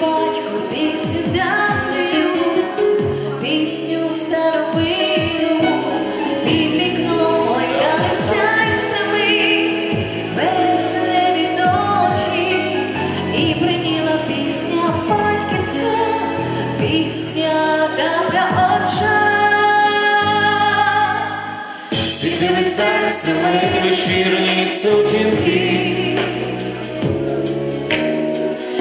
батько пісню давню, пісню старовину, під вікном ойдалися ми, березневі ночі, і приніла пісня батьківська, пісня добра оча. Світили серце, вечірні сутінки.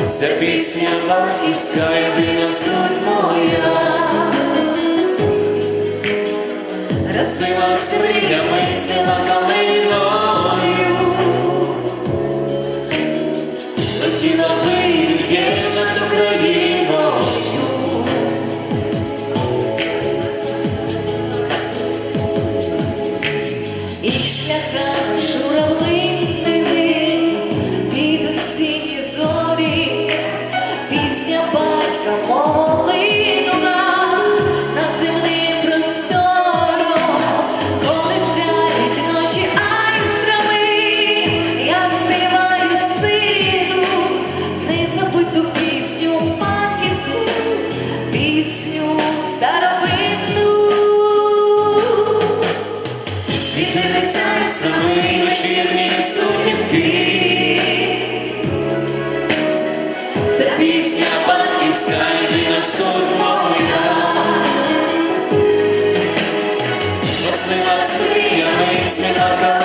Ця пісня батьківська єдина суть моя. Розсилась мріями, сніла калиною. Летіла вирює над Україною. Саме вечірні сутінки. Це пісня батьківська, єдина суть моя. Носила стріями, сніга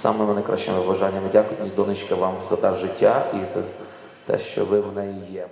самими найкращими бажаннями. Дякую, донечка, вам за те життя і за те, що ви в неї є.